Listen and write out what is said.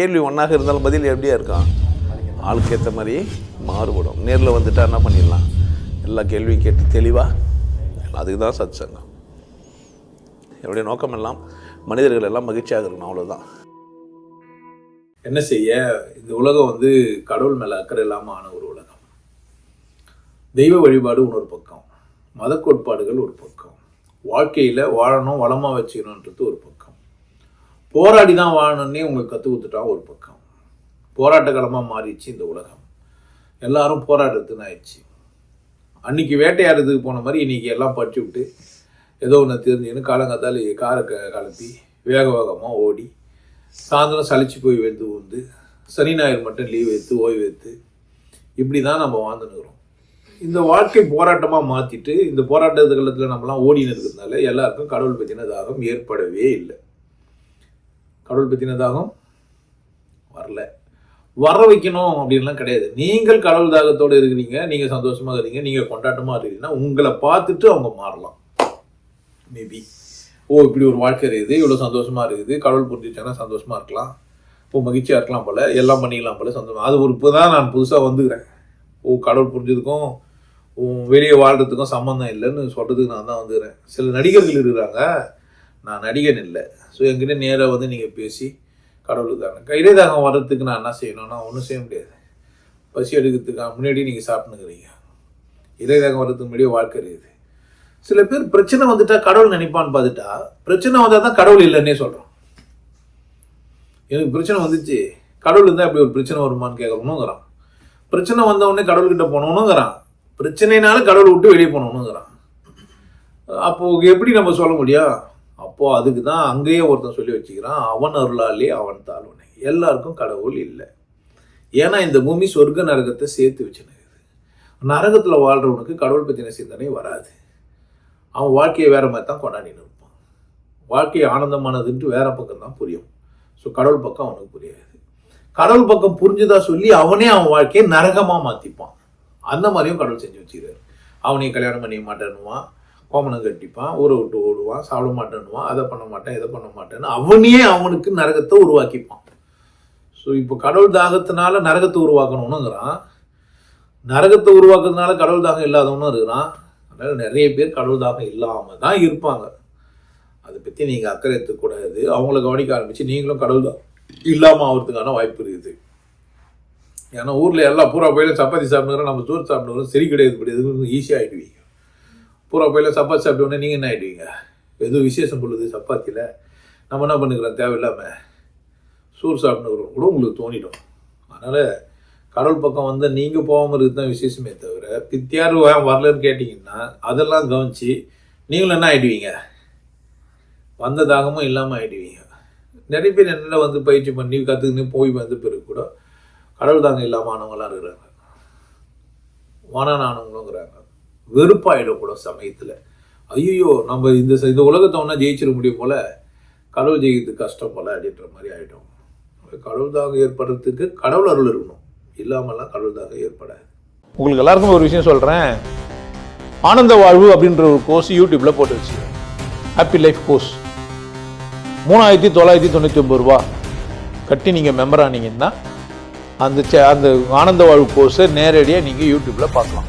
கேள்வி ஒன்றாக இருந்தாலும் பதில் எப்படியா இருக்கான் ஆளுக்கு ஏற்ற மாதிரி மாறுபடும். நேரில் வந்துட்டா என்ன பண்ணிடலாம்? எல்லா கேள்வியும் கேட்டு தெளிவாக அதுக்கு தான் சத் சங்கம் என்னுடைய நோக்கம் எல்லாம் மனிதர்கள் எல்லாம் மகிழ்ச்சியாக இருக்கணும் அவ்வளோதான் என்ன செய்ய? இந்த உலகம் வந்து கடவுள் மேலே அக்கறை இல்லாமல் ஆன ஒரு உலகம். தெய்வ வழிபாடு இன்னொரு பக்கம். மத கோட்பாடுகள் ஒரு பக்கம். வாழ்க்கையில் வாழணும் வளமாக வச்சுக்கணுன்றது ஒரு பக்கம். போராடி தான் வாழணும்னே உங்களுக்கு கற்றுக் கொடுத்துட்டான் ஒரு பக்கம். போராட்ட களமாக மாறிடுச்சு இந்த உலகம். எல்லாரும் போராடுறதுன்னு ஆயிடுச்சு. அன்றைக்கி வேட்டையாடுறதுக்கு போன மாதிரி இன்னைக்கு எல்லாம் படிச்சு விட்டு ஏதோ ஒன்று தெரிஞ்சுன்னு காலங்காத்தால் காரை க கலப்பி வேக வேகமாக ஓடி சாயந்தரம் சளிச்சு போய் வந்து வந்து சனி ஞாயிறு மட்டும் லீவ் எடுத்து ஓய்வு எடுத்து இப்படி தான் நம்ம வாழ்ந்துனுக்குறோம் இந்த வாழ்க்கை போராட்டமாக மாற்றிட்டு இந்த போராட்டத்து காலத்தில் நம்மலாம் ஓடின்னு இருக்கிறதுனால எல்லாருக்கும் கடவுள் பற்றின தாகம் ஏற்படவே இல்லை. கடவுள் பற்றின தாகம் வரல. வர வைக்கணும் அப்படின்லாம் கிடையாது. நீங்கள் கடவுள் தாகத்தோடு இருக்கிறீங்க நீங்கள் சந்தோஷமாக இருக்கிறீங்க நீங்கள் கொண்டாட்டமாக இருக்கிறீங்கன்னா உங்களை பார்த்துட்டு அவங்க மாறலாம். மேபி ஓ இப்படி ஒரு வாழ்க்கை இருக்குது இவ்வளோ சந்தோஷமாக இருக்குது கடவுள் புரிஞ்சிச்சானா சந்தோஷமாக இருக்கலாம். இப்போ மகிழ்ச்சியாக இருக்கலாம் போல் எல்லாம் பண்ணிக்கலாம் போல் சந்தோஷம். அது ஒரு இப்போ தான் நான் புதுசாக வந்துக்கிறேன். ஓ கடவுள் புரிஞ்சதுக்கும் வெளியே வாழ்கிறதுக்கும் சம்மந்தம் இல்லைன்னு சொல்கிறதுக்கு நான் தான் வந்துக்கிறேன். சில நடிகர்கள் இருக்கிறாங்க நான் நடிகன் இல்லை. ஸோ என்கிட்ட நேராக வந்து நீங்கள் பேசி கடவுளுக்கு தாங்க. கைரேதாகம் வர்றதுக்கு நான் என்ன செய்யணும்னா ஒன்றும் செய்ய முடியாது. பசி எடுக்கிறதுக்கு முன்னாடி நீங்கள் சாப்பிட்டுக்கிறீங்க இறைதாகம் வர்றதுக்கு முன்னாடியே வாழ்க்கை இருக்குது. சில பேர் பிரச்சனை வந்துட்டா கடவுள் நினைப்பான்னு பார்த்துட்டா பிரச்சனை வந்தால் தான் கடவுள் இல்லைன்னே சொல்கிறோம் எனக்கு பிரச்சனை வந்துச்சு. கடவுள் இருந்தால் அப்படி ஒரு பிரச்சனை வருமான்னு கேட்கணுங்கிறான். பிரச்சனை வந்தவொடனே கடவுள்கிட்ட போகணுங்கிறான். பிரச்சனைனால கடவுள் விட்டு வெளியே போகணுங்கிறான். அப்போது எப்படி நம்ம சொல்ல முடியும்? அப்போது அதுக்கு தான் அங்கேயே ஒருத்தன் சொல்லி வச்சுக்கிறான் அவன் அருளாலே அவன் தாழ்வனை. எல்லாருக்கும் கடவுள் இல்லை. ஏன்னா இந்த பூமி சொர்க்க நரகத்தை சேர்த்து வச்சுனுக்குது நரகத்தில் வாழ்றவனுக்கு கடவுள் பற்றின சிந்தனை வராது. அவன் வாழ்க்கையை வேறு மாதிரி தான் கொண்டாடின்னு இருப்பான். வாழ்க்கை ஆனந்தமானதுன்ட்டு வேற பக்கம் தான் புரியும். ஸோ கடவுள் பக்கம் அவனுக்கு புரியாது. கடவுள் பக்கம் புரிஞ்சுதா சொல்லி அவனே அவன் வாழ்க்கையை நரகமாக மாற்றிப்பான் அந்த மாதிரியும் கடவுள் செஞ்சு வச்சுக்கிறார். அவனையும் கல்யாணம் பண்ணிக்க மாட்டேன்னுவான். கோமனம் கட்டிப்பான் ஊரை விட்டு ஓடுவான் சாப்பிட மாட்டேன்னுவான் அதை பண்ண மாட்டேன் இதை பண்ண மாட்டேன்னு அவனையே அவனுக்கு நரகத்தை உருவாக்கிப்பான். ஸோ இப்போ கடவுள் தாகத்தினால நரகத்தை உருவாக்கணும்னுங்கிறான். நரகத்தை உருவாக்குறதுனால கடவுள் தாகம் இல்லாதவனும் இருக்கிறான். அதனால் நிறைய பேர் கடவுள் தாகம் இல்லாமல் தான் இருப்பாங்க. அதை பற்றி நீங்கள் அக்கறை எடுத்துக்கூடாது அவங்கள கவனிக்க ஆரம்பித்து நீங்களும் கடவுள் தான் இல்லாமல் ஆகிறதுக்கான வாய்ப்பு இருக்குது. ஏன்னா ஊரில் எல்லா பூரா பயிலும் சப்பாத்தி சாப்பிடுறோம் நம்ம சோறு சாப்பிடுறோம் சரி கிடையாது இப்படி எதுவும் ஈஸியாக ஆகிடுவீங்க பூரா போயில சப்பாத்தி சாப்பிட்டோன்னே நீங்கள் என்ன ஆகிடுவீங்க எதுவும் விசேஷம் பொழுது சப்பாத்தியில். நம்ம என்ன பண்ணுக்கிறோம்? தேவையில்லாமல் சூர் சாப்பிட்டுக்கிறோம் கூட உங்களுக்கு தோணிடும். அதனால் கடவுள் பக்கம் வந்து நீங்கள் போகாமல் இருக்குது தான் விசேஷமே தவிர பித்தியார் வரலன்னு கேட்டிங்கன்னா அதெல்லாம் கவனித்து நீங்களும் என்ன ஆகிடுவீங்க வந்த தாகமும் இல்லாமல் ஆகிடுவீங்க நிறைய பேர் என்ன வந்து பயிற்சி பண்ணி கற்றுக்கின்னு போய் வந்த பிறகு கூட கடவுள் தாங்க இல்லாமல் ஆனவங்களாம் இருக்கிறாங்க. வானானவங்களுங்கிறாங்க வெறுப்பாயிடும் வெறுப்பாயிடக்கூடும் சமயத்தில். ஐயோ நம்ம இந்த இந்த உலகத்தை ஒன்றா ஜெயிச்சிட முடியும் போல கடவுள் ஜெயிக்கிறது கஷ்டம் போல அப்படின்ற மாதிரி ஆகிடும் கடவுள் தாகம் ஏற்படுறதுக்கு கடவுள் அருள் இருக்கணும். இல்லாமல்லாம் கடவுள் தாகம் ஏற்படாது. உங்களுக்கு எல்லாருக்கும் ஒரு விஷயம் சொல்கிறேன் ஆனந்த வாழ்வு அப்படின்ற ஒரு கோர்ஸ் யூடியூப்பில் போட்டு வச்சு ஹாப்பி லைஃப் கோர்ஸ் மூணாயிரத்தி தொள்ளாயிரத்தி தொண்ணூற்றி ஒம்பது ரூபா கட்டி நீங்கள் மெம்பர் ஆனீங்கன்னா அந்த சே அந்த ஆனந்த வாழ்வு கோர்ஸை நேரடியாக நீங்கள் யூடியூப்பில் பார்க்கலாம்.